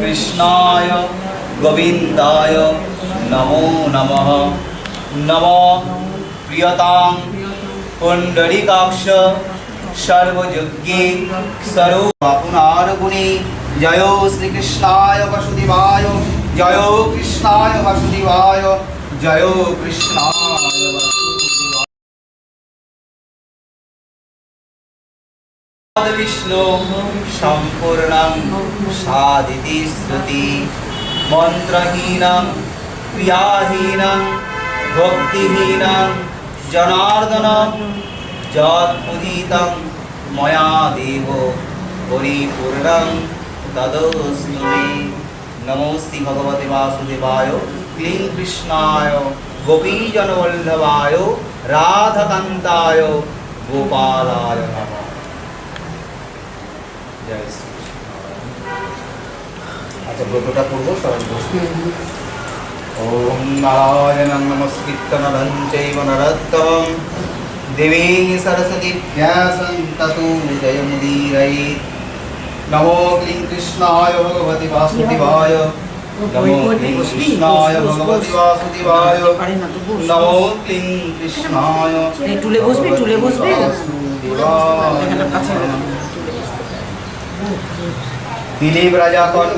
কৃষ্ণায় গোবিন্দায় নমো নমঃ। নম প্রিয়তাং পুণ্ডরিকাক্ষ সর্বযজ্ঞে স্বরূপ আপনার গুণে। জয় শ্রীকৃষ্ণায় বাসুদেবায়, জয় কৃষ্ণায় বাসুদেবায়, জয় কৃষ্ণায় বিষ্ণু সম্পূর্ণং সাদিতি শ্রুতি মন্ত্রহীনং ক্রিয়াহীনং ভক্তিহীনং জনার্দনং যৎপুজিতং ময়া দেব পরিপূর্ণং তদস্তু মে নমো শ্রী ভগবতে বাসুদেবায় ক্লীং কৃষ্ণায় গোপীজনবল্লভায় রাধকান্তায় গোপালায় নমঃ। আচ্ছা ব্রতটা পড়ব সবাই বসবে। ওম নারায়ণং নমস্কৃত্য নরং চৈব নরোত্তমং। দেবী সরস্বতী ব্যাসং ততো জয়মুদীরয়ে। নমো ক্লীং কৃষ্ণায় ভগবতি বাসুদেবায়। নমো ক্লীং কৃষ্ণায় ভগবতি বাসুদেবায়। নমো ক্লীং কৃষ্ণায় টুলে বসবি, টুলে বসবি? কাছে। নমঃ। দিলীপ রাজাকন।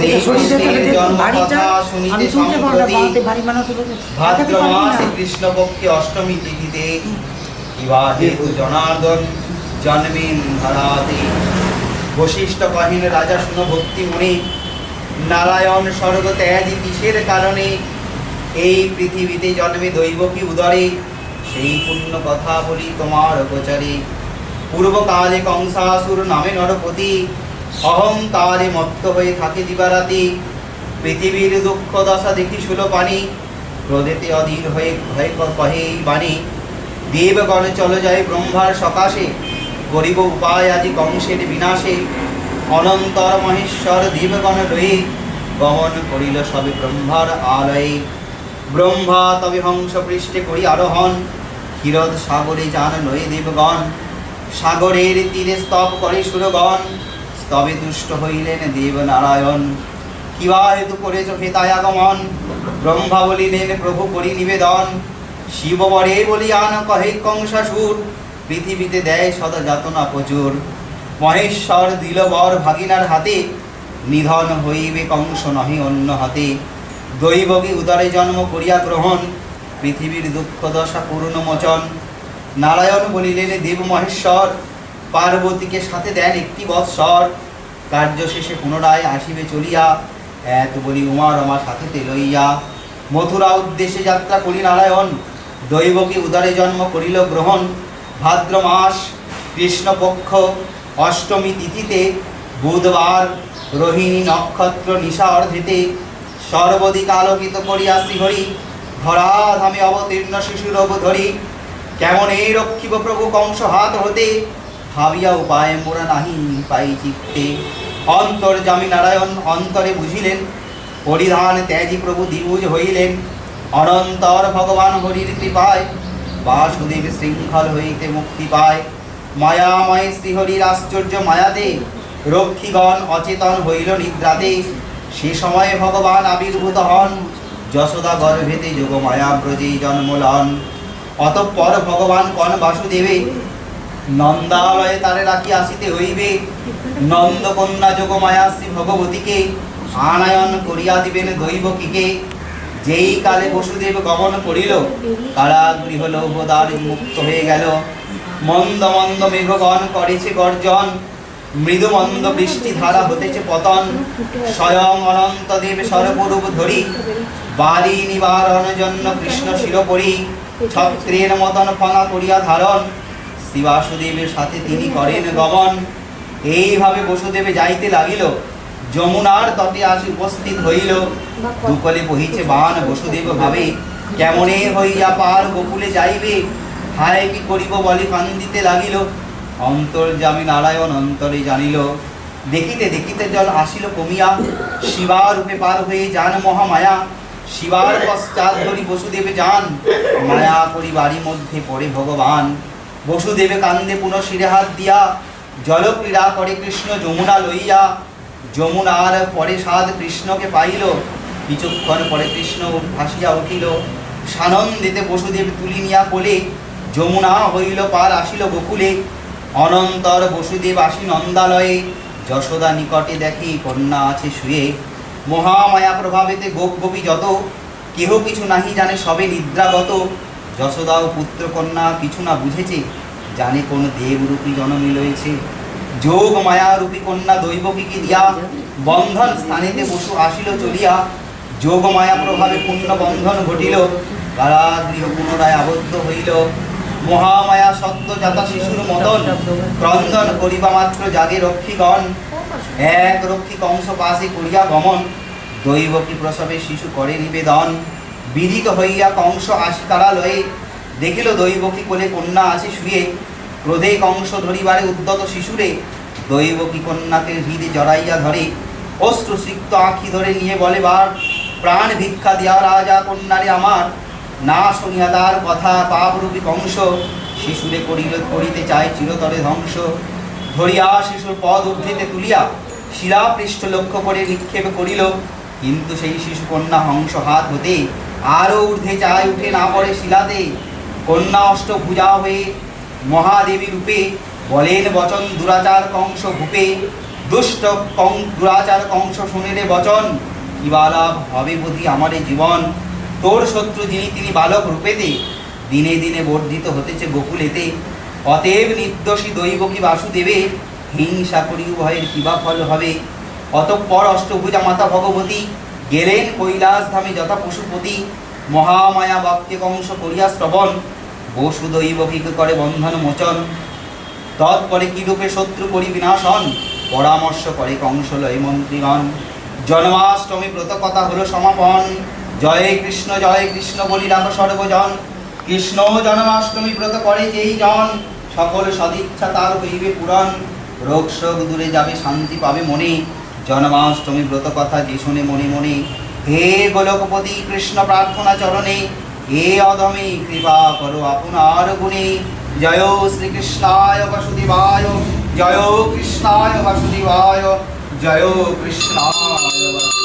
সেই শুনিতে সম্প্রতি। ভাদ্র মাসে কৃষ্ণপক্ষে অষ্টমী তিথিতে কিবা হেতু জনার্দন জন্মেন ধরাতে। বশিষ্ঠ কহিন রাজা শুন ভক্তি মুনি। নারায়ণ স্বর্গ ত্যাজি কিসের কারণে এই পৃথিবীতে জন্মে দৈব কি উদরে? সেই পুণ্য কথা বলি তোমার গোচরে পূর্বকালে কংসাসুর নামে নরপতি অহংকারে মত্ত হয়ে থাকে দিবারাতি। পৃথিবীর দুঃখ দশা দেখি শুলো পানি ক্রোধেতে অধীর হয়ে ভয় কহে বাণী। দেবগণ চলে যায় ব্রহ্মার সকাশে, গরিব উপায় আজি কংসের বিনাশে। অনন্তর মহেশ্বর দেবগণ রয়ে গমন করিল সবে ব্রহ্মার আলয়ে। ব্রহ্মা তবে হংস পৃষ্ঠে করি আরোহণ। ক্ষীরদ সাগরে যান নয়ে দেবগণ। সাগরের তীরে স্তব করে সুরগণ। স্তবে দুষ্ট হইলেন দেবনারায়ণ। কিবা হেতু করেছ হেতায় আগমন? ব্রহ্মা বলিলেন প্রভু করি নিবেদন। শিব বরে বলিয়ান কহে কংসাসুর, পৃথিবীতে দেয় সদা যাতনা প্রচুর। মহেশ্বর দিল বর ভাগিনার হাতে, নিধন হইবে কংস নহে অন্য হাতে। দৈবকী উদরে জন্ম করিয়া গ্রহণ, পৃথিবীর দুঃখ দশা পূর্ণ মোচন। নারায়ণ বলিলেন দেব মহেশ্বর পার্বতীকে সাথে দেন একটি বৎসর। কার্য শেষে পুনরায় আসিবে চলিয়া, এত বলি উমা রমা সাথেতে লইয়া মথুরা উদ্দেশ্যে যাত্রা করি নারায়ণ, দৈবকী উদারে জন্ম করিল গ্রহণ। ভাদ্র মাস, কৃষ্ণপক্ষ, অষ্টমী তিথিতে, বুধবার, রোহিণী নক্ষত্র নিশা অর্ধেতে সর্বদিক আলোকিত করিয়া শ্রীহরি ধরাধামে অবতীর্ণ শিশুর ধরি। কেমন এই রক্ষিব প্রভু কংস হাত হতে? ভাবিয়া উপায় মোরা নাহি পাই চিত্তে। অন্তর্জামী নারায়ণ অন্তরে বুঝিলেন, পরিধান ত্যাজি প্রভু দ্বিভুজ হইলেন। অনন্তর ভগবান হরির কৃপায়, বাসুদেব শৃঙ্খল হইতে মুক্তি পায়। মায়াময় শ্রীহরির আশ্চর্য মায়াতে রক্ষীগণ অচেতন হইল নিদ্রাতে। সে সময়ে ভগবান আবির্ভূত হন। যশোদা গর্ভেতে যোগ মায়া ব্রজে জন্মলন। অতঃপর ভগবান কন বাসুদেবে নন্দালয়ে তারে রাখি আসিতে হইবে। নন্দকন্যা যোগমায়া শ্রী ভগবতীকে আনায়ন করিয়া দিবেন দৈবকীকে। যেই কালে বসুদেব গমন করিল, কারাগৃহ লৌহদ্বার মুক্ত হয়ে গেল। মন্দ মন্দ মেঘগণ করেছে গর্জন, মৃদু মন্দ বৃষ্টি ধারা হতেছে পতন। স্বয়ং অনন্ত দেব সর্বরূপ ধরি বাড়ি নিবারণ জন্য কৃষ্ণ শিরোপরি। ছত্রের মতন ফনা করিয়া ধারণ। শিবাসুদেবের সাথে তিনি করেন গমন। এইভাবে বসুদেবে যাইতে লাগিল। যমুনার তটে আসি উপস্থিত হইল। দুকলে বহিছে বান। বসুদেব ভাবে, কেমনে হইয়া পার গোকুলে যাইবে? হায়, কি করিব বলে কান্দিতে লাগিল। অন্তর্যামী নারায়ণ অন্তরে জানিল, দেখিতে দেখিতে জল আসিল কমিয়া। শিবা রূপে পার হয়ে যান মহামায়া। শিবার পশ্চাৎ ধরি বসুদেবে যান, মায়া করি বাড়ি মধ্যে পড়ে ভগবান। বসুদেবে কান্দে পুনঃ শিরে হাত দিয়া জলক্রীড়া করে কৃষ্ণ যমুনা লইয়া। যমুনার পরে সাদ কৃষ্ণকে পাইল কিছুক্ষণ পরে কৃষ্ণ ভাসিয়া উঠিল। সানন্দেতে বসুদেব তুলি নিয়া কোলে, যমুনা হইল পার আসিল গোকুলে। অনন্তর বসুদেব আসি নন্দালয়ে, যশোদা নিকটে দেখি কন্যা আছে শুয়ে। মহামায়া প্রভাবেতে গোপ গোপী যত, কেহ কিছু নাহি জানে সবে নিদ্রাগত। যশোদা ও পুত্র কন্যা কিছু না বুঝেছে, জানে কোন দেবরূপী জনমী রয়েছে যোগ মায়া রূপী কন্যা দৈবকীকে দিয়া, বন্ধন স্থানেতে বসু আসিল চলিয়া। যোগ মায়া প্রভাবে পূর্ণ বন্ধন ঘটিল, কারাগৃহ পুনরায় আবদ্ধ হইল। মহামায়া সত্য জাতা শিশুর মতন, ক্রন্দন করিবা মাত্র জাগে রক্ষীগণ। এক রক্ষী কংস পাশে করিয়া গমন। দৈবকী প্রসবে শিশু করে নিবেদন। বিদিত হইয়া কংস আসি কারালয়ে দেখিল দৈবকী কোলে কন্যা আছে শুয়ে। ক্রোধে কংস ধরিবারে উদ্যত শিশুরে। দৈবকী কন্যাকে হৃদে জড়াইয়া ধরে। অস্ত্র সিক্ত আঁখি ধরে নিয়ে বলে বার প্রাণ ভিক্ষা দিয়া রাজা কন্যারে আমার। না শুনিয়া তার কথা পাপরূপী কংস। শিশুরে করিল করিতে চায় চিরতরে ধ্বংস। ধরিয়া শিশুর পদ উদ্ধৃতে তুলিয়া শিরা পৃষ্ঠ লক্ষ্য করে নিক্ষেপ করিল। কিন্তু সেই শিশু কন্যা হংস হাত হতে আরও ঊর্ধ্বে চায় উঠে না পড়ে শিলাতে। কন্যা অষ্টভুজা হয়ে মহাদেবী রূপে বলেন, বচন দুরাচার কংস ভূপে। দুষ্ট কং দুরাচার কংস শুনে রে বচন। কিবা লাভ হবে বুধি আমারে জীবন? তোর শত্রু যিনি তিনি বালক রূপেতে। দিনে দিনে বর্ধিত হতেছে গোকুলেতে। অতএব নির্দোষী দৈবকী বাসুদেবে? হিংসা করি ভয়ের কিবা ফল হবে? অতঃপর অষ্টভুজা মাতা ভগবতী গেলেন কৈলাস ধামে যথা পশুপতি। মহামায়া বাক্যে কংস করিয়া শ্রবণ। বসু কি করে বন্ধন মোচন। তৎপরে কিরূপে শত্রু করি বিনাশন? পরামর্শ করে কংস কংসলয় মন্ত্রীগণ। জন্মাষ্টমী ব্রত কথা হলো সমাপন। জয় কৃষ্ণ জয় কৃষ্ণ বলি রাখো সর্বজন। কৃষ্ণ জন্মাষ্টমী ব্রত করে যেই জন, সকল সদিচ্ছা তার হইবে পূরণ। রোগ শোক দূরে যাবে, শান্তি পাবে মনে। জন্মাষ্টমী ব্রত কথা যে শুনে মনে মনে। হে গোলকপতি কৃষ্ণ প্রার্থনা চরণে, হে অধমে কৃপা করো আপনার গুণে। জয় শ্রীকৃষ্ণায় বাসুদেবায়, জয় কৃষ্ণায় বাসুদেবায়, জয় কৃষ্ণায়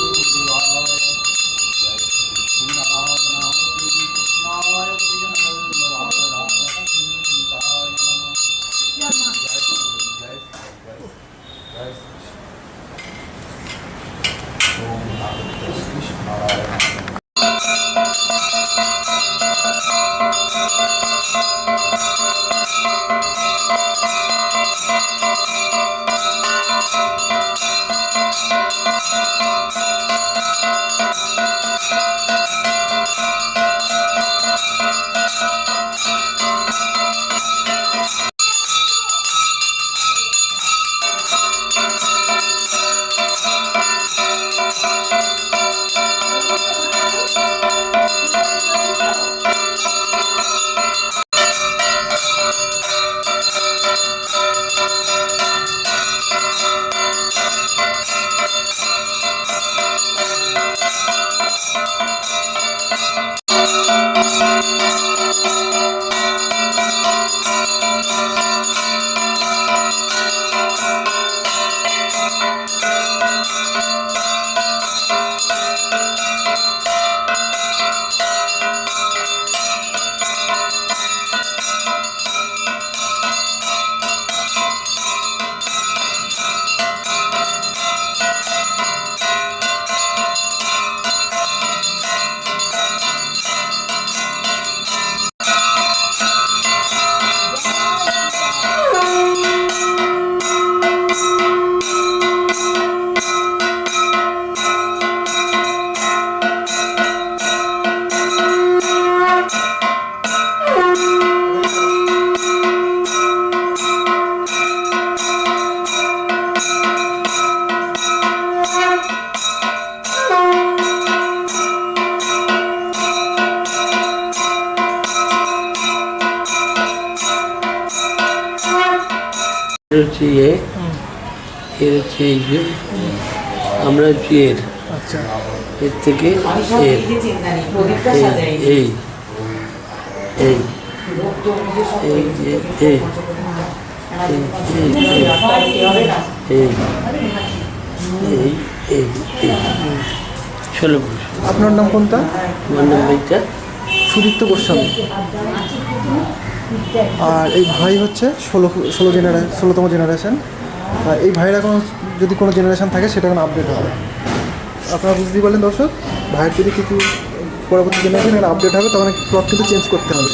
এর হচ্ছে এ এর হচ্ছে এই যে আমরা হচ্ছে এর। আচ্ছা। এর থেকে এর। এই এই এই ষোলো পুরুষ আপনার নাম কোনটা? আমার নাম এইটা। সুদীপ্ত গোস্বামী। আর এই ভাই হচ্ছে ষোলো ষোলো জেনারেশন ষোলোতম জেনারেশন আর এই ভাইয়ের এখন যদি কোনো জেনারেশন থাকে, সেটা এখন আপডেট হবে। আপনারা বুঝতেই পারলেন দর্শক, ভাইয়ের যদি কিছু পরবর্তী জেনারেশন আপডেট হবে, তখন প্লট কিন্তু চেঞ্জ করতে হবে।